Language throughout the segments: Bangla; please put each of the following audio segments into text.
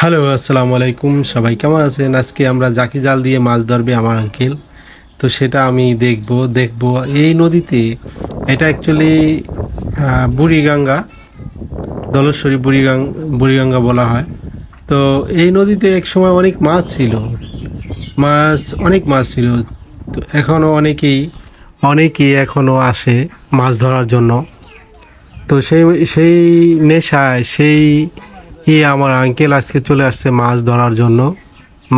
হ্যালো, আসসালামু আলাইকুম। সবাই কেমন আছেন? আজকে আমরা জাকি জাল দিয়ে মাছ ধরবে আমার আঙ্কেল তো সেটা আমি দেখব দেখব। এই নদীতে এটা অ্যাকচুয়ালি বুড়িগঙ্গা, দলেশ্বরী বুড়িগাং, বুড়িগঙ্গা বলা হয়। তো এই নদীতে এক সময় অনেক মাছ ছিল। মাছ, অনেক মাছ ছিল। তো এখনও অনেকেই অনেকেই এখনও আসে মাছ ধরার জন্য। তো সেই সেই নেশায়, সেই ই আমার আঙ্কেল আজকে চলে আসছে মাছ ধরার জন্য।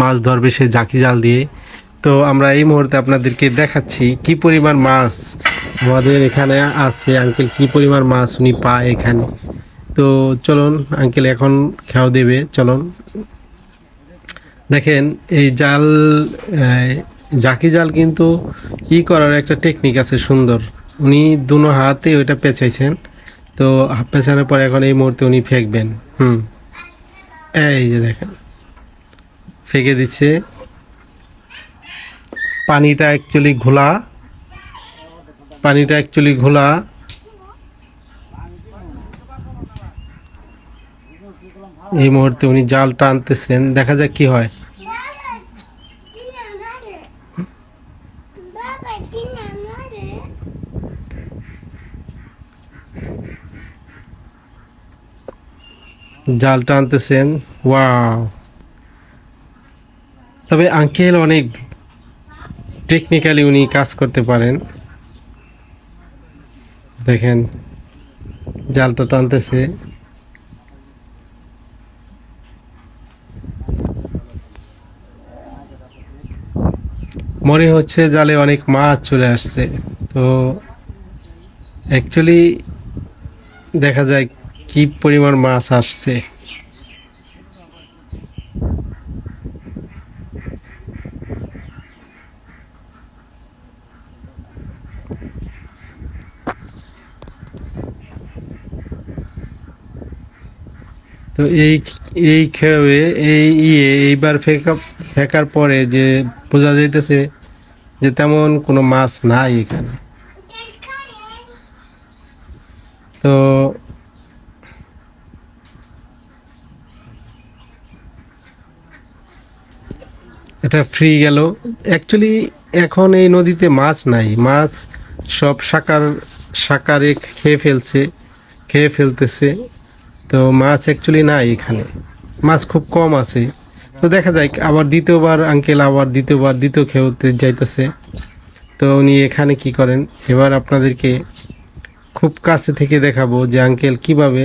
মাছ ধরবে সে জাকি জাল দিয়ে। তো আমরা এই মুহূর্তে আপনাদেরকে দেখাচ্ছি কি পরিমাণ মাছ আমাদের এখানে আছে। আঙ্কেল কি পরিমাণ মাছ উনি পায় এখানে। তো চলুন আঙ্কেল এখন খাওয়া দেবে, চলুন। দেখেন, এই জাল জাকি জাল কিন্তু ই করার একটা টেকনিক আছে সুন্দর। উনি দুনো হাতে ওইটা পেঁচাইছেন। তো পেঁচানোর পর এখন এই মুহূর্তে উনি ফেঁকবেন। হুম। এই যে দেখেন। ফেঁকে দিচ্ছে। পানিটা অ্যাকচুয়ালি ঘোলা। পানিটা অ্যাকচুয়ালি ঘোলা। এই মুহূর্তে উনি জাল টানতেছেন। দেখা যাক কি হয়। জাল টানতেছেন। ওয়াও। তবে আঙ্কেল অনেক টেকনিক্যালি উনি কাজ করতে পারেন। দেখেন, জালটা টানতেছে। মনে হচ্ছে জালে অনেক মাছ চলে আসছে। তো অ্যাকচুয়ালি দেখা যায় কি পরিমাণ মাছ আসছে? তো এই এই খেয়ে, এই ইয়ে এইবার ফেকা, ফেকার পরে যে বোঝা যাইতেছে যে তেমন কোনো মাছ নাই এখানে। তো এটা ফ্রি গেল। অ্যাকচুয়ালি এখন এই নদীতে মাছ নাই। মাছ সব সাকার, সাকারে খেয়ে ফেলছে, খেয়ে ফেলতেছে। তো মাছ অ্যাকচুয়ালি নাই এখানে। মাছ খুব কম আছে। তো দেখা যায় আবার দ্বিতীয়বার আঙ্কেল আবার দ্বিতীয়বার দ্বিতীয় খেতে যাইতেছে। তো উনি এখানে কি করেন? এবার আপনাদেরকে খুব কাছে থেকে দেখাবো যে আঙ্কেল কীভাবে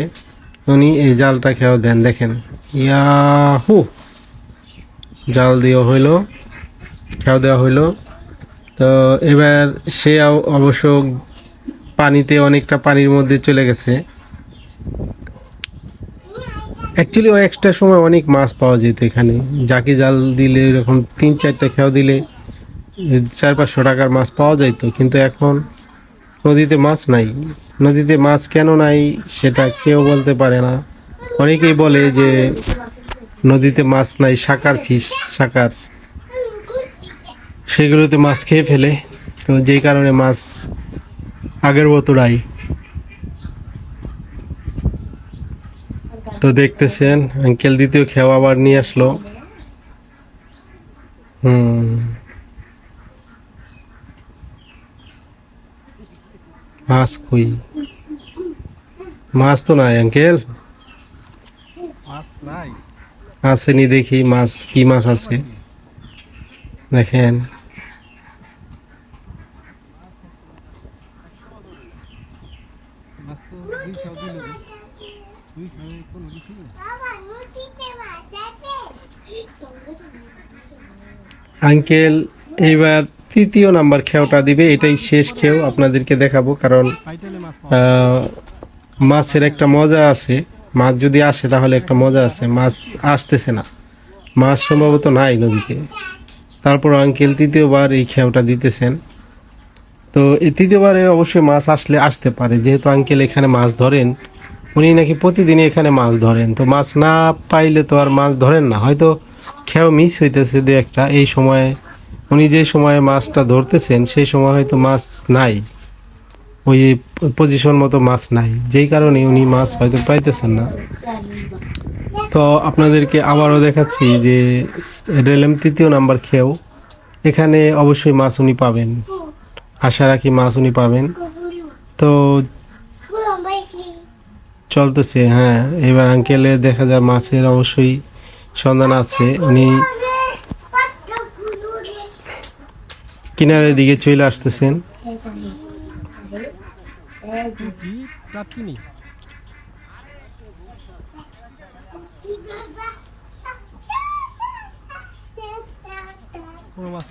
উনি এই জালটা খেয়েও দেন। দেখেন। ইয়াহু! জাল দেওয়া হইল খেয়াও দেওয়া হইল। তো এবার সে অবশ্য পানিতে অনেকটা পানির মধ্যে চলে গেছে। অ্যাকচুয়ালি ও এক্সট্রা সময় অনেক মাছ পাওয়া যেত এখানে। যাকে জাল দিলে এরকম তিন চারটা খেয়াও দিলে চার পাঁচশো টাকার মাছ পাওয়া যাইতো। কিন্তু এখন নদীতে মাছ নাই। নদীতে মাছ কেন নাই সেটা কেউ বলতে পারে না। অনেকেই বলে যে নদীতে মাছ নাই সাকার ফিশ সাকার সেগুলোতে মাছ খেয়ে ফেলে। তো যেই কারণে মাছ আগের মতো নাই। তো দেখতেছেন আঙ্কেল দ্বিতীয় খেয়াও আবার নিয়ে আসলো। হুম। মাছ কই? মাছ তো নাই আঙ্কেল আসেনি দেখি মাছ, কি মাছ আছে দেখেন. আঙ্কেল, এইবার তৃতীয় নাম্বার খেওটা দিবে, এটাই শেষ খেও, আপনাদেরকে দেখাবো, কারণ মাছের একটা মজা আছে মাছ যদি আসে, তাহলে একটা মজা আছে। মাছ আসতেছে না। মাছ সম্ভবত নাই নদীতে। তারপর আঙ্কেল তৃতীয়বার এই খেয়াওটা দিতেছেন। তো এই তৃতীয়বারে অবশ্যই মাছ আসলে আসতে পারে। যেহেতু আঙ্কেল এখানে মাছ ধরেন, উনি নাকি প্রতিদিনই এখানে মাছ ধরেন। তো মাছ না পাইলে তো আর মাছ ধরেন না। হয়তো খেয়াও মিস হইতেছে দু একটা। এই সময়ে, উনি যে সময়ে মাছটা ধরতেছেন, সেই সময় হয়তো মাছ নাই। ওই পজিশন মতো মাছ নাই। যেই কারণে উনি মাছ হয়তো পাইতেছেন না। তো আপনাদেরকে আবারও দেখাচ্ছি যে রেলেম তৃতীয় নাম্বার খেয়েও এখানে অবশ্যই মাছ উনি পাবেন। আশা রাখি মাছ উনি পাবেন। তো চলতেছে হ্যাঁ এবার আঙ্কেলে দেখা যায় মাছের অবশ্যই সন্ধান আছে। উনি কিনারের দিকে চলে আসতেছেন। কোনো মাছ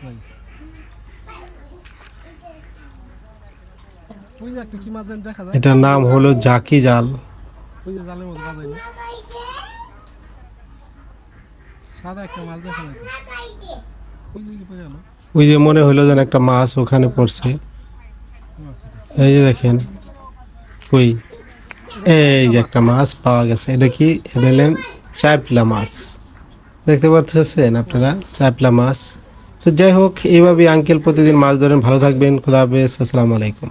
এটার নাম হলো জাকি জাল। ওই যে মনে হলো যেন একটা মাছ ওখানে পড়ছে। এই যে দেখেন ওই এই যে একটা মাছ পাওয়া গেছে। এটা কি? চাইপলা চাপলা মাছ। দেখতে পাচ্ছেন আপনারা? চাপলা মাছ। তো যাই হোক এইভাবে আঙ্কেল প্রতিদিন মাছ ধরেন। ভালো থাকবেন। খুদা হাফেজ। আসসালামু আলাইকুম।